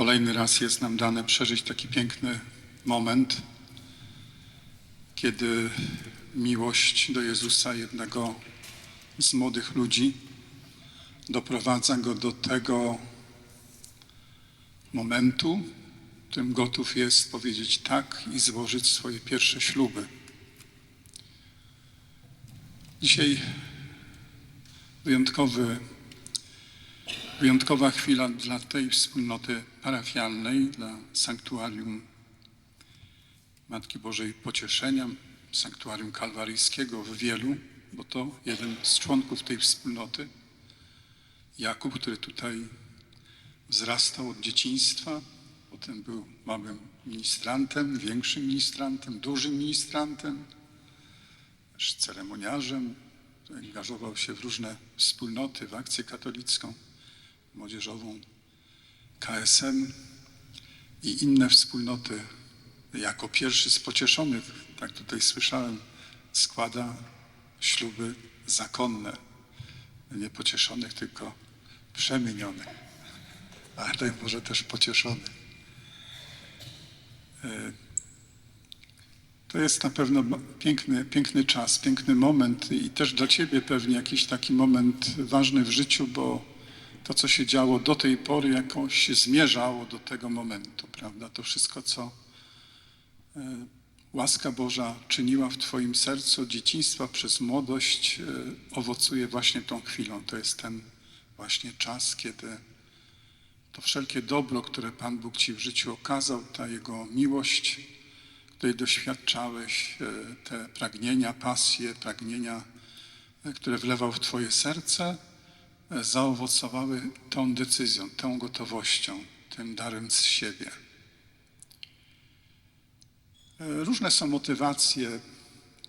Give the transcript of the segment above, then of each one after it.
Kolejny raz jest nam dane przeżyć taki piękny moment, kiedy miłość do Jezusa, jednego z młodych ludzi, doprowadza go do tego momentu, w którym gotów jest powiedzieć tak i złożyć swoje pierwsze śluby. Dzisiaj wyjątkowy, wyjątkowa chwila dla tej wspólnoty parafialnej, dla sanktuarium Matki Bożej Pocieszenia, sanktuarium kalwaryjskiego w Wielu, bo to jeden z członków tej wspólnoty, Jakub, który tutaj wzrastał od dzieciństwa, potem był małym ministrantem, większym ministrantem, dużym ministrantem, też ceremoniarzem, angażował się w różne wspólnoty, w akcję katolicką, młodzieżową, KSM i inne wspólnoty. Jako pierwszy z pocieszonych, tak tutaj słyszałem, składa śluby zakonne. Nie pocieszonych, tylko przemienionych. Ale Boże też pocieszonych. E, To jest na pewno piękny, piękny czas, piękny moment i też dla Ciebie pewnie jakiś taki moment ważny w życiu, bo to, co się działo do tej pory, jakoś zmierzało do tego momentu, prawda? To wszystko, co e, łaska Boża czyniła w Twoim sercu od dzieciństwa przez młodość, e, owocuje właśnie tą chwilą. To jest ten właśnie czas, kiedy to wszelkie dobro, które Pan Bóg Ci w życiu okazał, ta Jego miłość, której doświadczałeś, e, te pragnienia, pasje, pragnienia, które wlewał w Twoje serce, zaowocowały tą decyzją, tą gotowością, tym darem z siebie. E, Różne są motywacje,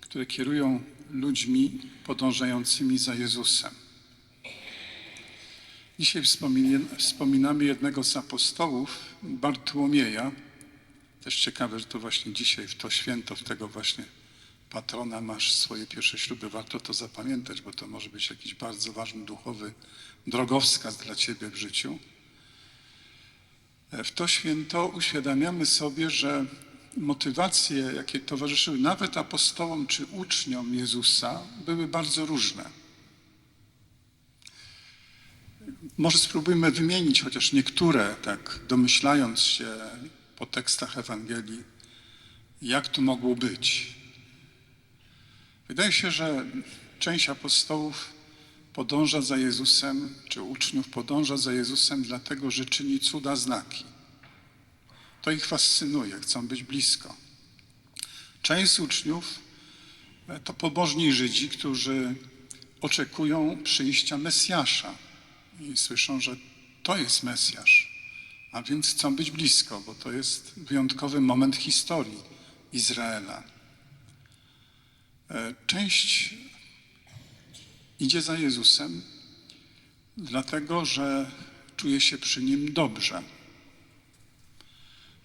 które kierują ludźmi podążającymi za Jezusem. Dzisiaj wspominamy jednego z apostołów, Bartłomieja. Też ciekawe, że to właśnie dzisiaj, w to święto, w tego właśnie patrona masz swoje pierwsze śluby. Warto to zapamiętać, bo to może być jakiś bardzo ważny duchowy drogowskaz dla Ciebie w życiu. W to święto uświadamiamy sobie, że motywacje, jakie towarzyszyły nawet apostołom czy uczniom Jezusa, były bardzo różne. Może spróbujmy wymienić chociaż niektóre, tak domyślając się po tekstach Ewangelii, jak to mogło być. Wydaje się, że część apostołów podąża za Jezusem, czy uczniów podąża za Jezusem, dlatego że czyni cuda znaki. To ich fascynuje, chcą być blisko. Część z uczniów e, to pobożni Żydzi, którzy oczekują przyjścia Mesjasza i słyszą, że to jest Mesjasz, a więc chcą być blisko, bo to jest wyjątkowy moment historii Izraela. E, Część idzie za Jezusem, dlatego że czuje się przy nim dobrze.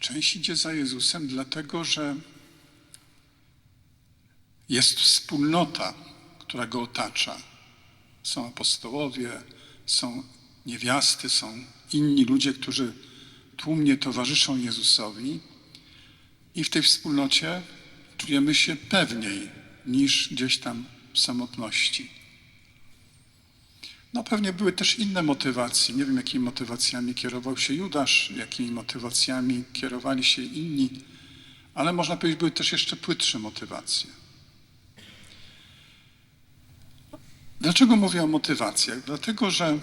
Część idzie za Jezusem, dlatego że jest wspólnota, która go otacza. Są apostołowie, są niewiasty, są inni ludzie, którzy tłumnie towarzyszą Jezusowi i w tej wspólnocie czujemy się pewniej niż gdzieś tam samotności. No pewnie były też inne motywacje. Nie wiem, jakimi motywacjami kierował się Judasz, jakimi motywacjami kierowali się inni, ale można powiedzieć, były też jeszcze płytsze motywacje. Dlaczego mówię o motywacjach? Dlatego, że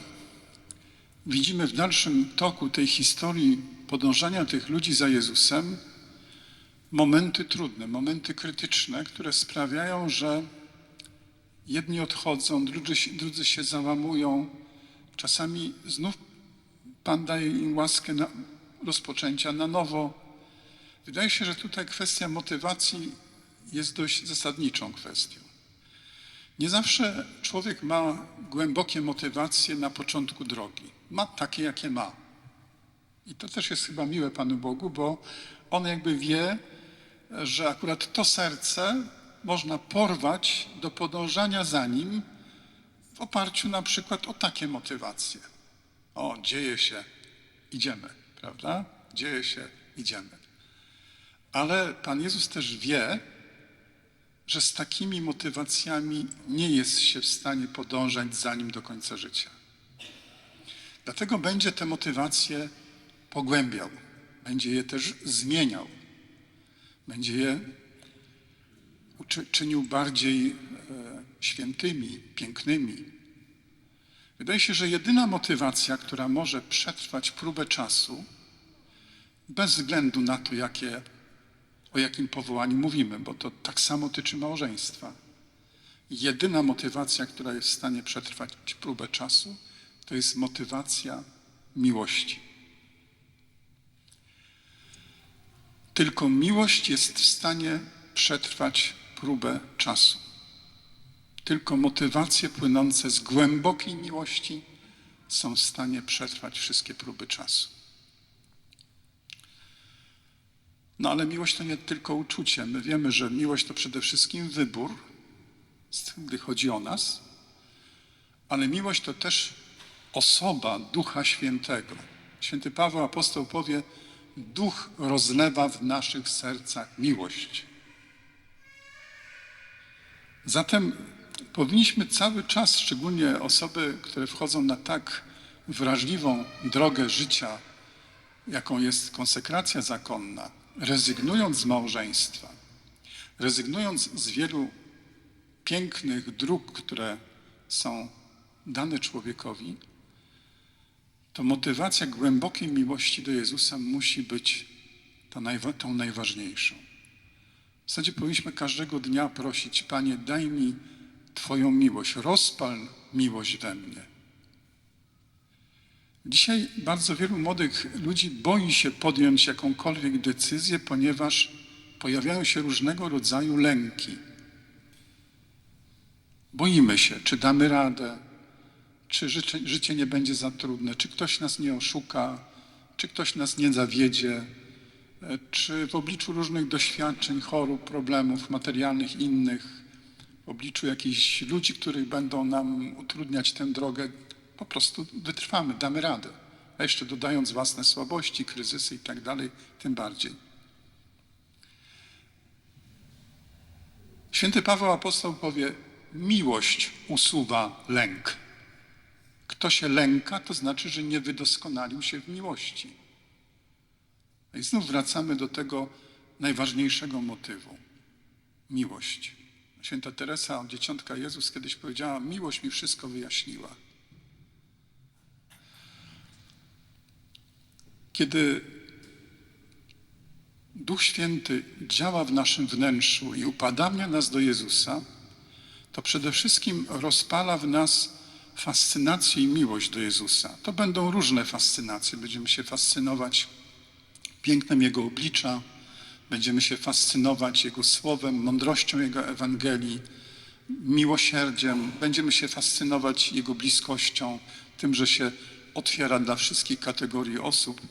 widzimy w dalszym toku tej historii podążania tych ludzi za Jezusem momenty trudne, momenty krytyczne, które sprawiają, że jedni odchodzą, drudzy, drudzy się załamują. Czasami znów Pan daje im łaskę na rozpoczęcia na nowo. Wydaje się, że tutaj kwestia motywacji jest dość zasadniczą kwestią. Nie zawsze człowiek ma głębokie motywacje na początku drogi. Ma takie, jakie ma. I to też jest chyba miłe Panu Bogu, bo On jakby wie, że akurat to serce można porwać do podążania za Nim w oparciu na przykład o takie motywacje. O, dzieje się, idziemy, prawda? Dzieje się, idziemy. Ale Pan Jezus też wie, że z takimi motywacjami nie jest się w stanie podążać za Nim do końca życia. Dlatego będzie te motywacje pogłębiał, będzie je też zmieniał, będzie je czynił bardziej e, świętymi, pięknymi. Wydaje się, że jedyna motywacja, która może przetrwać próbę czasu, bez względu na to, jakie, o jakim powołaniu mówimy, bo to tak samo tyczy małżeństwa. Jedyna motywacja, która jest w stanie przetrwać próbę czasu, to jest motywacja miłości. Tylko miłość jest w stanie przetrwać próbę czasu. Tylko motywacje płynące z głębokiej miłości są w stanie przetrwać wszystkie próby czasu. No ale miłość to nie tylko uczucie. My wiemy, że miłość to przede wszystkim wybór, gdy chodzi o nas, ale miłość to też osoba Ducha Świętego. Święty Paweł apostoł powie: Duch rozlewa w naszych sercach miłość. Zatem powinniśmy cały czas, szczególnie osoby, które wchodzą na tak wrażliwą drogę życia, jaką jest konsekracja zakonna, rezygnując z małżeństwa, rezygnując z wielu pięknych dróg, które są dane człowiekowi, to motywacja głębokiej miłości do Jezusa musi być tą, najwa- tą najważniejszą. W zasadzie powinniśmy każdego dnia prosić, Panie, daj mi Twoją miłość, rozpal miłość we mnie. Dzisiaj bardzo wielu młodych ludzi boi się podjąć jakąkolwiek decyzję, ponieważ pojawiają się różnego rodzaju lęki. Boimy się, czy damy radę, czy życie, życie nie będzie za trudne, czy ktoś nas nie oszuka, czy ktoś nas nie zawiedzie, e, czy w obliczu różnych doświadczeń, chorób, problemów materialnych innych, w obliczu jakichś ludzi, których będą nam utrudniać tę drogę, po prostu wytrwamy, damy radę. A jeszcze dodając własne słabości, kryzysy i tak dalej, tym bardziej. Święty Paweł apostoł powie: Miłość usuwa lęk. Kto się lęka, to znaczy, że nie wydoskonalił się w miłości. I znów wracamy do tego najważniejszego motywu miłość. Święta Teresa, dzieciątka Jezus, kiedyś powiedziała: Miłość mi wszystko wyjaśniła. Kiedy Duch Święty działa w naszym wnętrzu i upadamnia nas do Jezusa, to przede wszystkim rozpala w nas fascynację i miłość do Jezusa. To będą różne fascynacje. Będziemy się fascynować pięknem Jego oblicza, będziemy się fascynować Jego słowem, mądrością Jego Ewangelii, miłosierdziem, będziemy się fascynować Jego bliskością, tym, że się otwiera dla wszystkich kategorii osób.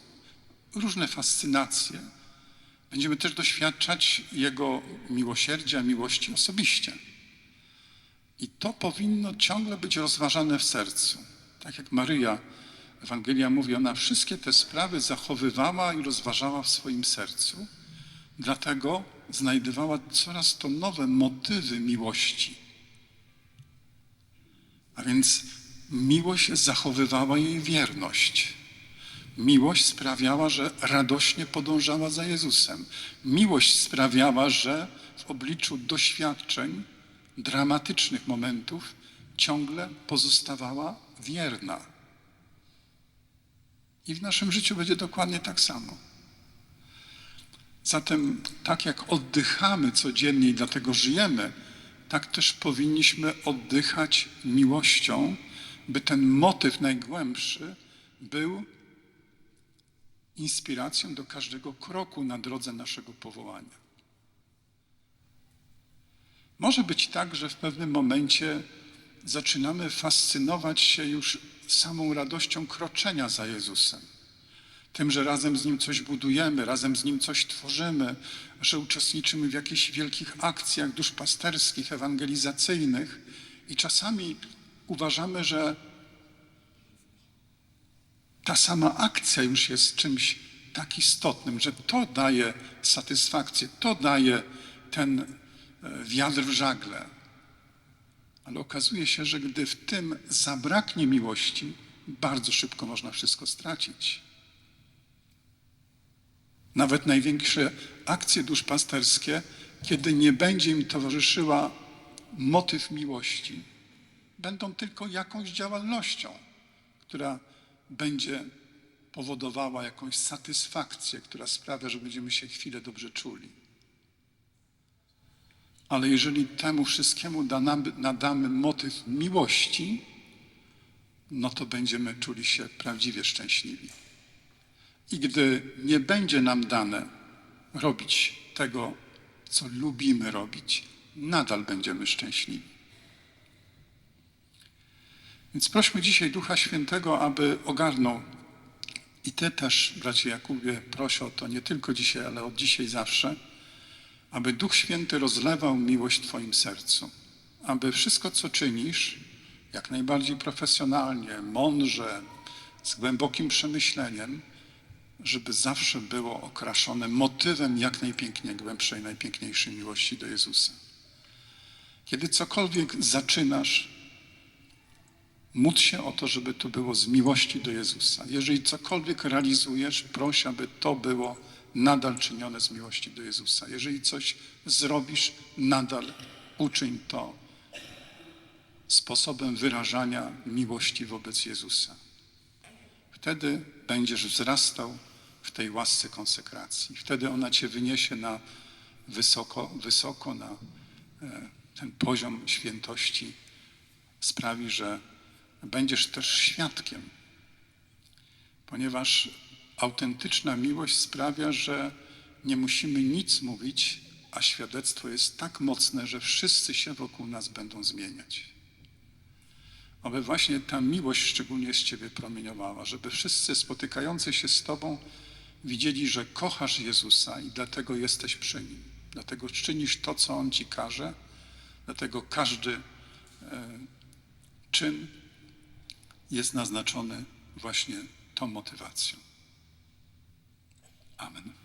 Różne fascynacje. Będziemy też doświadczać Jego miłosierdzia, miłości osobiście. I to powinno ciągle być rozważane w sercu. Tak jak Maryja, Ewangelia mówi, ona wszystkie te sprawy zachowywała i rozważała w swoim sercu. Dlatego znajdowała coraz to nowe motywy miłości. A więc miłość zachowywała jej wierność. Miłość sprawiała, że radośnie podążała za Jezusem. Miłość sprawiała, że w obliczu doświadczeń, dramatycznych momentów ciągle pozostawała wierna. I w naszym życiu będzie dokładnie tak samo. Zatem, tak jak oddychamy codziennie i dlatego żyjemy, tak też powinniśmy oddychać miłością, by ten motyw najgłębszy był inspiracją do każdego kroku na drodze naszego powołania. Może być tak, że w pewnym momencie zaczynamy fascynować się już samą radością kroczenia za Jezusem. Tym, że razem z Nim coś budujemy, razem z Nim coś tworzymy, że uczestniczymy w jakichś wielkich akcjach duszpasterskich, ewangelizacyjnych i czasami uważamy, że ta sama akcja już jest czymś tak istotnym, że to daje satysfakcję, to daje ten wiatr w żagle. Ale okazuje się, że gdy w tym zabraknie miłości, bardzo szybko można wszystko stracić. Nawet największe akcje duszpasterskie, kiedy nie będzie im towarzyszyła motyw miłości, będą tylko jakąś działalnością, która będzie powodowała jakąś satysfakcję, która sprawia, że będziemy się chwilę dobrze czuli. Ale jeżeli temu wszystkiemu nadamy motyw miłości, no to będziemy czuli się prawdziwie szczęśliwi. I gdy nie będzie nam dane robić tego, co lubimy robić, nadal będziemy szczęśliwi. Więc prośmy dzisiaj Ducha Świętego, aby ogarnął i Ty też, bracie Jakubie, proszę o to nie tylko dzisiaj, ale od dzisiaj zawsze, aby Duch Święty rozlewał miłość w Twoim sercu, aby wszystko, co czynisz, jak najbardziej profesjonalnie, mądrze, z głębokim przemyśleniem, żeby zawsze było okraszone motywem jak najpiękniej głębszej, najpiękniejszej miłości do Jezusa. Kiedy cokolwiek zaczynasz, módl się o to, żeby to było z miłości do Jezusa. Jeżeli cokolwiek realizujesz, proś, aby to było nadal czynione z miłości do Jezusa. Jeżeli coś zrobisz, nadal uczyń to sposobem wyrażania miłości wobec Jezusa. Wtedy będziesz wzrastał w tej łasce konsekracji. Wtedy ona cię wyniesie na wysoko, wysoko na e, ten poziom świętości. Sprawi, że będziesz też świadkiem, ponieważ autentyczna miłość sprawia, że nie musimy nic mówić, a świadectwo jest tak mocne, że wszyscy się wokół nas będą zmieniać. Aby właśnie ta miłość szczególnie z Ciebie promieniowała, żeby wszyscy spotykający się z Tobą widzieli, że kochasz Jezusa i dlatego jesteś przy Nim. Dlatego czynisz to, co On Ci każe, dlatego każdy e, czyn jest naznaczony właśnie tą motywacją. Amen.